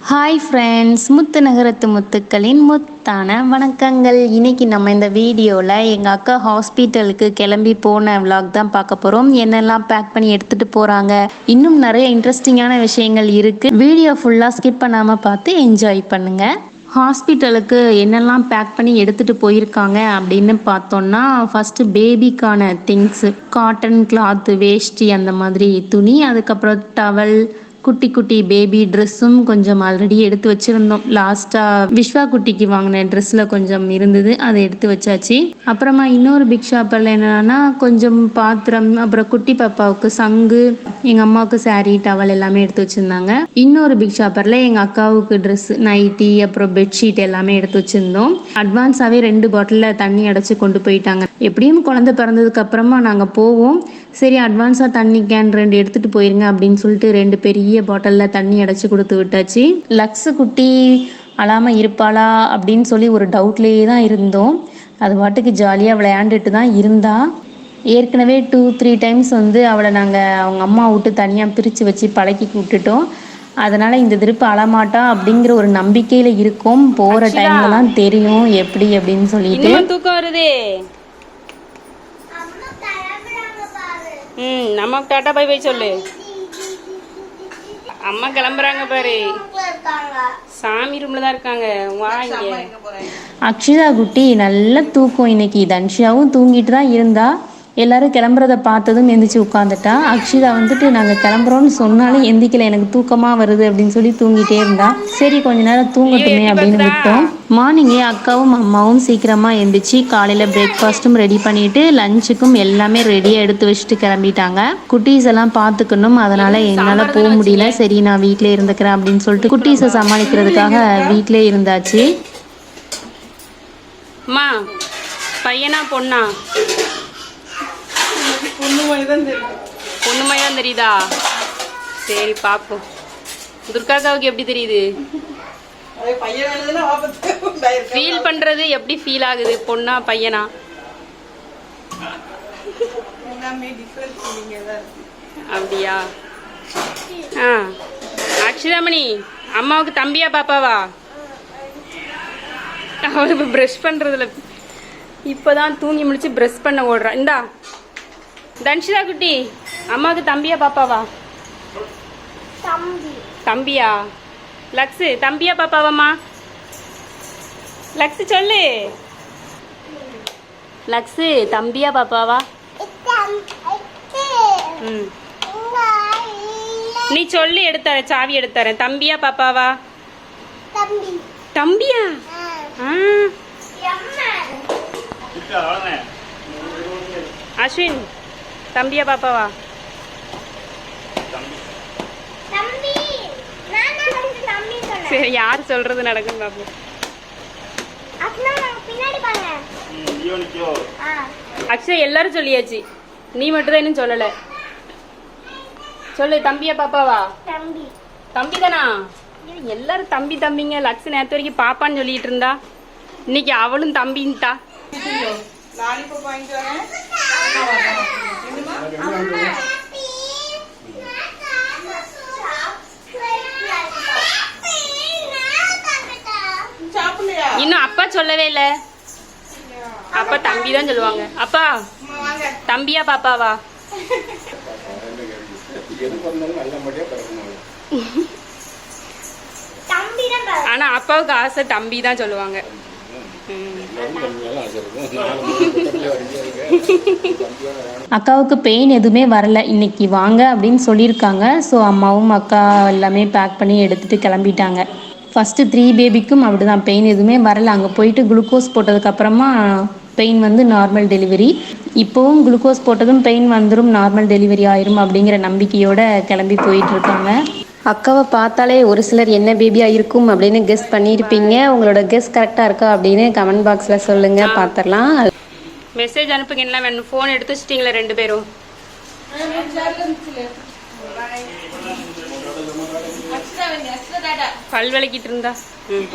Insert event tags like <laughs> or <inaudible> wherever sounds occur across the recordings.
Hi friends முத்து நகரத்து முத்துக்களின் முத்தான வணக்கங்கள். இன்னைக்கு நம்ம இந்த வீடியோவில் எங்கள் அக்கா ஹாஸ்பிட்டலுக்கு கிளம்பி போன vlog தான் பார்க்க போகிறோம் என்னெல்லாம் பேக் பண்ணி எடுத்துகிட்டு போகிறாங்க இன்னும் நிறைய இன்ட்ரெஸ்டிங்கான விஷயங்கள் இருக்குது வீடியோ ஃபுல்லாக ஸ்கிப் பண்ணாமல் பார்த்து என்ஜாய் பண்ணுங்கள் ஹாஸ்பிட்டலுக்கு என்னெல்லாம் பேக் பண்ணி எடுத்துகிட்டு போயிருக்காங்க அப்படின்னு பார்த்தோன்னா ஃபஸ்ட்டு பேபிக்கான திங்ஸு காட்டன் கிளாத்து வேஷ்டி அந்த மாதிரி துணி அதுக்கப்புறம் டவல் குட்டி குட்டி பேபி ட்ரெஸ்ஸும் கொஞ்சம் ஆல்ரெடி எடுத்து வச்சுருந்தோம். லாஸ்ட்டாக விஸ்வா குட்டிக்கு வாங்கின ட்ரெஸ்ஸில் கொஞ்சம் இருந்தது அதை எடுத்து வச்சாச்சு. அப்புறமா இன்னொரு பிக் ஷாப்பில் என்னன்னா கொஞ்சம் பாத்திரம் அப்புறம் குட்டி பாப்பாவுக்கு சங்கு எங்கள் அம்மாவுக்கு சாரீ டவல் எல்லாமே எடுத்து வச்சுருந்தாங்க. இன்னொரு பிக் ஷாப்பரில் எங்கள் அக்காவுக்கு ட்ரெஸ் நைட்டி அப்புறம் பெட்ஷீட் எல்லாமே எடுத்து வச்சுருந்தோம். அட்வான்ஸாகவே ரெண்டு பாட்டிலில் தண்ணி அடைச்சி கொண்டு போயிட்டாங்க. எப்படியும் குழந்தை பிறந்ததுக்கு அப்புறமா நாங்கள் போவோம். சரி அட்வான்ஸாக தண்ணி கேன் ரெண்டு எடுத்துகிட்டு போயிருங்க அப்படின்னு சொல்லிட்டு ரெண்டு பெரிய பாட்டிலில் தண்ணி அடைச்சி கொடுத்து விட்டாச்சு. லக்ஸு குட்டி அழாமல் இருப்பாளா அப்படின்னு சொல்லி ஒரு டவுட்லேயே தான் இருந்தோம். அது பாட்டுக்கு ஜாலியாக விளையாண்டுட்டு தான் இருந்தா. ஏற்கனவே டூ த்ரீ டைம்ஸ் வந்து அவளை நாங்கள் அவங்க அம்மா விட்டு தனியாக பிரித்து வச்சு பழக்கி விட்டுட்டோம் அதனால் இந்த திருப்பு அழமாட்டா அப்படிங்கிற ஒரு நம்பிக்கையில் இருக்கோம். போகிற டைம்ல தான் தெரியும் எப்படி அப்படின்னு சொல்லிட்டு. தூக்கம் வருதே. ம் நம்ம டாட்டா பை பை சொல்லு. அம்மா கிளம்புறாங்க பாரு. சாமி ரூம்ல தான் இருக்காங்க. வா இங்க. அக்ஷிதா குட்டி நல்ல தூக்கம் இன்னைக்கு. தன்ஷியாவும் தூங்கிட்டு தான் இருந்தா. எல்லாரும் கிளம்புறத பார்த்ததும் எந்திரிச்சு உட்காந்துட்டா அக்ஷிதா வந்துட்டு நாங்கள் கிளம்புறோம்னு சொன்னாலும் எந்திக்கல எனக்கு தூக்கமாக வருது அப்படின்னு சொல்லி தூங்கிட்டே இருந்தா. சரி கொஞ்ச நேரம் தூங்கட்டுமே அப்படின்னு விட்டோம். மார்னிங்கே அக்காவும் அம்மாவும் சீக்கிரமாக எந்திரிச்சு காலையில் பிரேக்ஃபாஸ்ட்டும் ரெடி பண்ணிட்டு லஞ்சுக்கும் எல்லாமே ரெடியாக எடுத்து வச்சுட்டு கிளம்பிட்டாங்க. குட்டீஸ் எல்லாம் பார்த்துக்கணும். அதனால என்னால் போக முடியல. சரி நான் வீட்டிலே இருந்துக்கிறேன் அப்படின்னு சொல்லிட்டு குட்டீஸை சமாளிக்கிறதுக்காக வீட்டிலே இருந்தாச்சு. அம்மா பையனா பொண்ணா? பொண்ணு மாதிரி தான் தெரியுதா? சரி பாப்போம். துர்காக்காவுக்கு எப்படி தெரியுது? ஃபீல் பண்றது எப்படி ஃபீல் ஆகுது? பொண்ணா பையனா? அப்படியா? ஆ. அக்ஷராமணி அம்மாவுக்கு தம்பியா பாப்பாவா? அவள் இப்போ ப்ரஷ் பண்ணுறதுல இப்போதான் தூங்கி முடிச்சு ப்ரஷ் பண்ண ஓடுறா. இந்தா. தன்ஷிதா குட்டி அம்மாவுக்கு தம்பியா பாப்பாவா? தம்பியா? லக்ஸு தம்பியா பாப்பாவாம்மா? லக்ஸு சொல்லு. லக்ஸு தம்பியா பாப்பாவா? ம். நீ சொல்லி எடுத்தர சாவி எடுத்தரேன் தம்பியா பாப்பாவா? தம்பியா? அஸ்வின். தம்பியா பாப்பாவா? சரி யார் சொல்றது நடக்கும் பாப்போம். அக்ஷய் எல்லாரும் சொல்லியாச்சு. நீ மட்டும் தான் இன்னும் சொல்லல. சொல்லு தம்பியா பாப்பாவா? தம்பி. தானா? ஏய், எல்லாரும் தம்பி தம்பிங்க. லக்ஷ் நேத்து வரைக்கும் பாப்பான்னு சொல்லிட்டு இருந்தா. இன்னைக்கு அவளும் தம்பின்ட்டா. இன்னும் அப்பா சொல்லவே இல்ல. அப்பா தம்பி தான் சொல்லுவாங்க. அப்பா தம்பியா பாப்பாவா? ஆனா அப்பாவுக்கு ஆசை தம்பி தான் சொல்லுவாங்க. <laughs> அக்காவுக்கு பெயின் எதுவுமே வரல. இன்னைக்கு வாங்க அப்படின்னு சொல்லியிருக்காங்க. ஸோ அம்மாவும் அக்கா எல்லாமே பேக் பண்ணி எடுத்துட்டு கிளம்பிட்டாங்க. ஃபஸ்ட்டு த்ரீ பேபிக்கும் அப்படிதான். பெயின் எதுவுமே வரல. அங்கே போயிட்டு குளுக்கோஸ் போட்டதுக்கப்புறமா பெயின் வந்து நார்மல் டெலிவரி இப்போவும் குளுக்கோஸ் போட்டதும் பெயின் வந்துடும் நார்மல் டெலிவரி ஆயிரும் அப்படிங்கிற நம்பிக்கையோட கிளம்பி போயிட்டு இருக்காங்க. அக்காவை பார்த்தாலே ஒரு சிலர் என்ன பேபியாக இருக்கும் அப்படின்னு கெஸ் பண்ணியிருப்பீங்க. உங்களோட கெஸ் கரெக்டாக இருக்கா அப்படின்னு கமெண்ட் பாக்ஸில் சொல்லுங்கள் பார்த்துடலாம். மெசேஜ் அனுப்புங்க என்ன வேணும் ஃபோன் எடுத்து வச்சிட்டீங்களா ரெண்டு பேரும். பல் விளக்கிட்டு இருந்தா. ம்.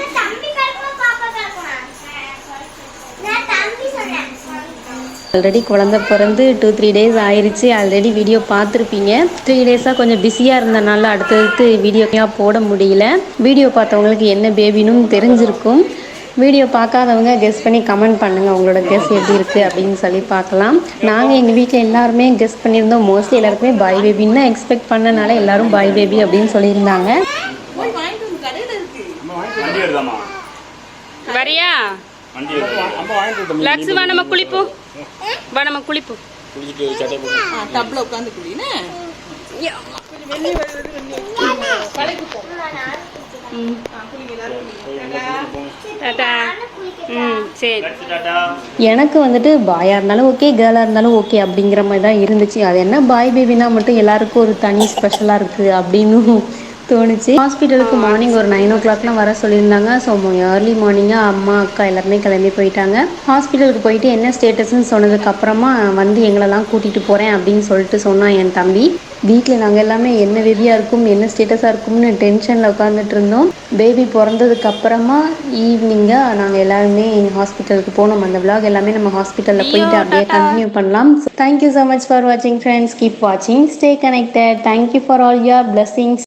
ஆல்ரெடி குழந்த பிறந்து டூ த்ரீ டேஸ் ஆயிடுச்சு ஆல்ரெடி வீடியோ பார்த்துருப்பீங்க. த்ரீ டேஸாக கொஞ்சம் பிஸியாக இருந்தனால அடுத்தடுத்து வீடியோக்காக போட முடியல. வீடியோ பார்த்தவங்களுக்கு என்ன பேபின்னு தெரிஞ்சிருக்கும். வீடியோ பார்க்காதவங்க கெஸ் பண்ணி கமெண்ட் பண்ணுங்கள் உங்களோட கெஸ் எப்படி இருக்குது அப்படின்னு சொல்லி பார்க்கலாம். நாங்கள் எங்கள் வீட்டில் எல்லாருமே கெஸ் பண்ணியிருந்தோம். மோஸ்ட்லி எல்லாருக்குமே பாய் பேபின்னு தான் எக்ஸ்பெக்ட் பண்ணனால எல்லாரும் பாய் பேபி அப்படின்னு சொல்லியிருந்தாங்க. வரியா? லக்ஸ் வா நம்ம குளிப்போம் வா நம்ம குளிப்போம் குளிச்சுட்டு சட்டை போட்டு. டப்ல உட்காந்து குடின்னு எனக்கு வந்துட்டு பாயாக இருந்தாலும் ஓகே கேர்ளாக இருந்தாலும் ஓகே அப்படிங்கிற மாதிரி தான் இருந்துச்சு. அது என்ன பாய் பேபினா மட்டும் எல்லாருக்கும் ஒரு தனி ஸ்பெஷலாக இருக்குது அப்படின்னு தோணுச்சு. ஹாஸ்பிட்டலுக்கு மார்னிங் ஒரு நைன் ஓ கிளாக்லாம் வர சொல்லியிருந்தாங்க. ஸோ ஏர்லி மார்னிங்காக அம்மா அக்கா எல்லாருமே கிளம்பி போயிட்டாங்க. ஹாஸ்பிட்டலுக்கு போயிட்டு என்ன ஸ்டேட்டஸ்ன்னு சொன்னதுக்கப்புறமா வந்து எங்களெல்லாம் கூட்டிகிட்டு போகிறேன் அப்படின்னு சொல்லிட்டு சொன்னான் என் தம்பி. வீட்டில் நாங்கள் எல்லாமே என்ன பேபியாக இருக்கும் என்ன ஸ்டேட்டஸாக இருக்கும்னு டென்ஷனில் உட்காந்துட்டு இருந்தோம். பேபி பிறந்ததுக்கு அப்புறமா ஈவினிங்காக நாங்கள் எல்லாருமே ஹாஸ்பிட்டலுக்கு போனோம். அந்த vlog எல்லாமே நம்ம ஹாஸ்பிட்டலில் போயிட்டு அப்படியே கண்டினியூ பண்ணலாம். தேங்க்யூ ஸோ மச் ஃபார் வாட்சிங் ஃப்ரெண்ட்ஸ் கீப் வாட்சிங் stay connected thank you for all your blessings.